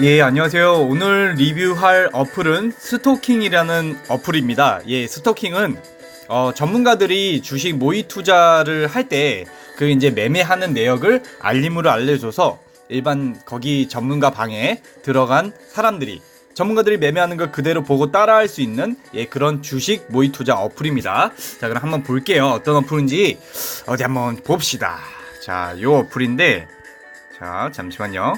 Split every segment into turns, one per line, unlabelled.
예, 안녕하세요. 오늘 리뷰할 어플은 스토킹이라는 어플입니다. 예, 스토킹은 어, 전문가들이 주식 모의 투자를 할 때 그 이제 매매하는 내역을 알림으로 알려줘서 일반 거기 전문가 방에 들어간 사람들이 전문가들이 매매하는 걸 그대로 보고 따라할 수 있는 예, 그런 주식 모의 투자 어플입니다. 자, 그럼 한번 볼게요. 어떤 어플인지 어디 한번 봅시다. 자, 요 어플인데 자, 잠시만요.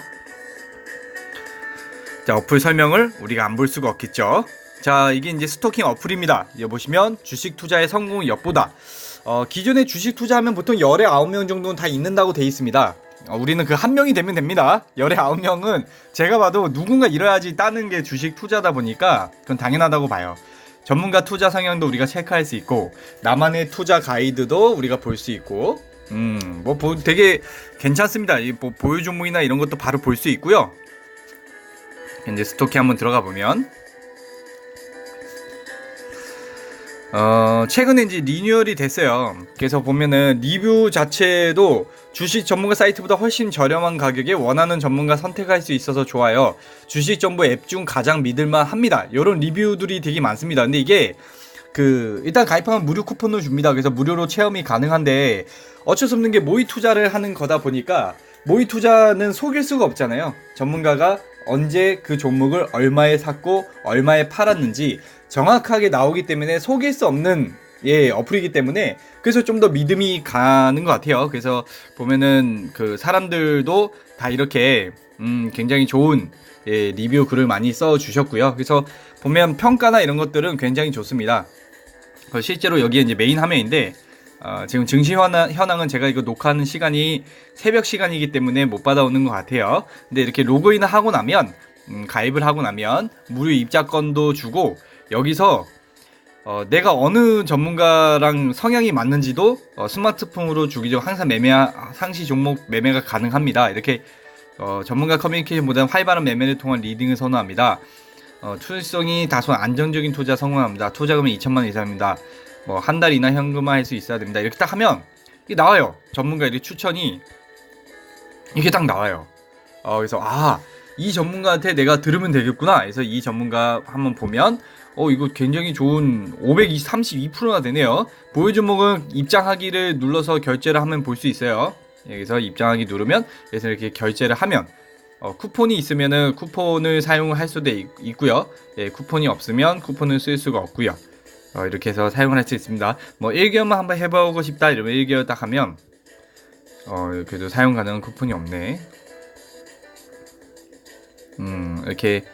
자, 어플 설명을 우리가 안 볼 수가 없겠죠. 자, 이게 이제 스토킹 어플입니다. 여기 보시면 주식 투자의 성공 엿보다. 어, 기존에 주식 투자하면 보통 열에 아홉 명 정도는 다 있는다고 돼 있습니다. 어, 우리는 그 한 명이 되면 됩니다. 열에 아홉 명은 제가 봐도 누군가 이뤄야지 따는 게 주식 투자다 보니까 그건 당연하다고 봐요. 전문가 투자 성향도 우리가 체크할 수 있고 나만의 투자 가이드도 우리가 볼 수 있고 음, 뭐 보- 되게 괜찮습니다. 이 뭐 보유 종목이나 이런 것도 바로 볼 수 있고요. 이제 스토킹 한번 들어가 보면 어, 최근에 이제 리뉴얼이 됐어요. 그래서 보면은 리뷰 자체도 주식 전문가 사이트보다 훨씬 저렴한 가격에 원하는 전문가 선택할 수 있어서 좋아요. 주식 정보 앱 중 가장 믿을만 합니다. 이런 리뷰들이 되게 많습니다. 근데 이게 그 일단 가입하면 무료 쿠폰을 줍니다. 그래서 무료로 체험이 가능한데 어쩔 수 없는 게 모의 투자를 하는 거다 보니까 모의 투자는 속일 수가 없잖아요. 전문가가 언제 그 종목을 얼마에 샀고 얼마에 팔았는지 정확하게 나오기 때문에 속일 수 없는 예 어플이기 때문에 그래서 좀 더 믿음이 가는 것 같아요. 그래서 보면은 그 사람들도 다 이렇게 음 굉장히 좋은 예, 리뷰 글을 많이 써 주셨고요. 그래서 보면 평가나 이런 것들은 굉장히 좋습니다. 그 실제로 여기에 이제 메인 화면인데 어, 지금 증시 현황, 현황은 제가 이거 녹화하는 시간이 새벽 시간이기 때문에 못 받아오는 것 같아요. 근데 이렇게 로그인을 하고 나면 음, 가입을 하고 나면 무료 입자권도 주고 여기서 어, 내가 어느 전문가랑 성향이 맞는지도 어, 스마트폰으로 주기적으로 항상 매매 상시 종목 매매가 가능합니다. 이렇게 어, 전문가 커뮤니케이션보다는 활발한 매매를 통한 리딩을 선호합니다. 어, 투자성이 다소 안정적인 투자 성공합니다. 투자금은 2천만 원 이상입니다. 뭐 한 달 이나 현금화 할 수 있어야 됩니다. 이렇게 딱 하면 이게 나와요. 전문가들이 추천이 이렇게 딱 나와요. 어, 그래서 아, 이 전문가한테 내가 들으면 되겠구나. 그래서 이 전문가 한번 보면 어, 이거 굉장히 좋은 532%나 되네요. 보유 종목은 입장하기를 눌러서 결제를 하면 볼 수 있어요. 여기서 입장하기 누르면 그래서 이렇게 결제를 하면 어, 쿠폰이 있으면은 쿠폰을 사용할 수도 있, 있고요. 예, 쿠폰이 없으면 쿠폰을 쓸 수가 없고요. 어, 이렇게 해서 사용을 할 수 있습니다. 뭐 1개월만 한번 해보고 싶다 이러면 1개월 딱 하면 어, 그래도 사용 가능한 쿠폰이 없네. 음, 이렇게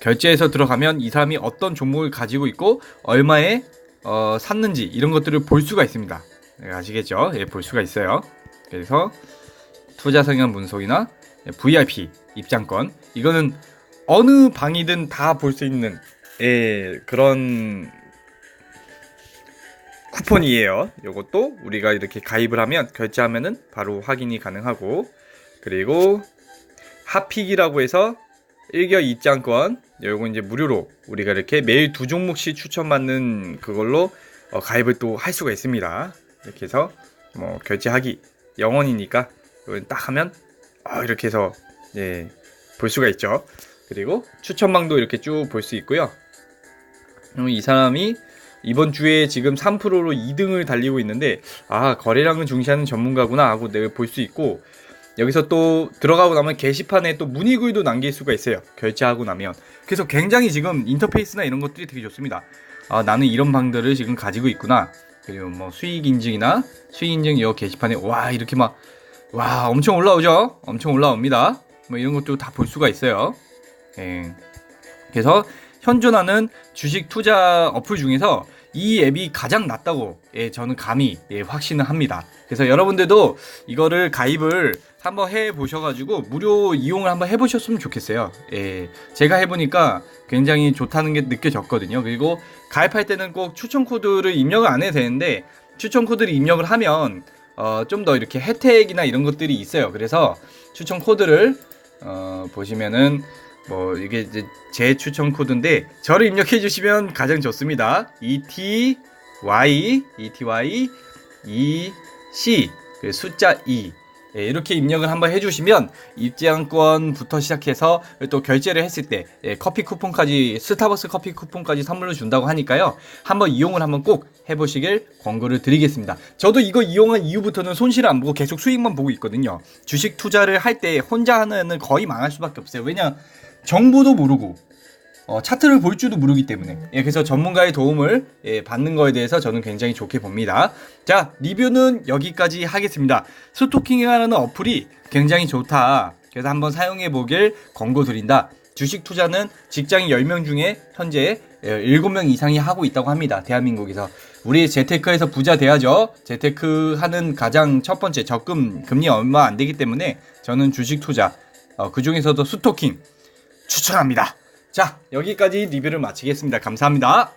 결제해서 들어가면 이 사람이 어떤 종목을 가지고 있고 얼마에 어, 샀는지 이런 것들을 볼 수가 있습니다. 네, 아시겠죠? 예, 볼 수가 있어요. 그래서 투자 성향 분석이나 VIP 입장권 이거는 어느 방이든 다 볼 수 있는 예, 그런 쿠폰이에요. 이것도 우리가 이렇게 가입을 하면 결제하면은 바로 확인이 가능하고 그리고 핫픽이라고 해서 1개월 입장권 요거 이제 무료로 우리가 이렇게 매일 두 종목씩 추천받는 그걸로 어, 가입을 또 할 수가 있습니다. 이렇게 해서 뭐 결제하기 영원이니까 딱 하면 어, 이렇게 해서 예, 볼 수가 있죠. 그리고 추천방도 이렇게 쭉 볼 수 있고요. 그럼 이 사람이 이번 주에 지금 3%로 2등을 달리고 있는데 아 거래량을 중시하는 전문가구나 하고 내가 볼 수 있고 여기서 또 들어가고 나면 게시판에 또 문의글도 남길 수가 있어요. 결제하고 나면. 그래서 굉장히 지금 인터페이스나 이런 것들이 되게 좋습니다. 아, 나는 이런 방들을 지금 가지고 있구나. 그리고 뭐 수익 인증이나 수익 인증 이 게시판에 와 이렇게 막 와 엄청 올라오죠. 엄청 올라옵니다. 뭐 이런 것도 다 볼 수가 있어요. 예. 그래서 현존하는 주식 투자 어플 중에서 이 앱이 가장 낫다고 예, 저는 감히 예, 확신을 합니다. 그래서 여러분들도 이거를 가입을 한번 해 보셔가지고 무료 이용을 한번 해보셨으면 좋겠어요. 예, 제가 해보니까 굉장히 좋다는 게 느껴졌거든요. 그리고 가입할 때는 꼭 추천 코드를 입력을 안 해도 되는데 추천 코드를 입력을 하면 어, 좀 더 이렇게 혜택이나 이런 것들이 있어요. 그래서 추천 코드를 어, 보시면은 뭐 이게 이제 제 추천 코드인데 저를 입력해 주시면 가장 좋습니다. E T Y E T Y E C 그 숫자 2 예, 이렇게 입력을 한번 해주시면 입장권부터 시작해서 또 결제를 했을 때 예, 커피 쿠폰까지 스타벅스 커피 쿠폰까지 선물로 준다고 하니까요. 한번 이용을 한번 꼭 해보시길 권고를 드리겠습니다. 저도 이거 이용한 이후부터는 손실을 안 보고 계속 수익만 보고 있거든요. 주식 투자를 할 때 혼자 하는 거의 망할 수밖에 없어요. 왜냐 정보도 모르고 어, 차트를 볼 줄도 모르기 때문에 예, 그래서 전문가의 도움을 예, 받는 거에 대해서 저는 굉장히 좋게 봅니다. 자 리뷰는 여기까지 하겠습니다. 스토킹이라는 어플이 굉장히 좋다. 그래서 한번 사용해 보길 권고 드린다. 주식 투자는 직장인 10명 중에 현재 예, 7명 이상이 하고 있다고 합니다. 대한민국에서. 우리 재테크에서 부자 돼야죠. 재테크 하는 가장 첫 번째 적금 금리 얼마 안 되기 때문에 저는 주식 투자 어, 그 중에서도 스토킹 추천합니다. 자, 여기까지 리뷰를 마치겠습니다. 감사합니다.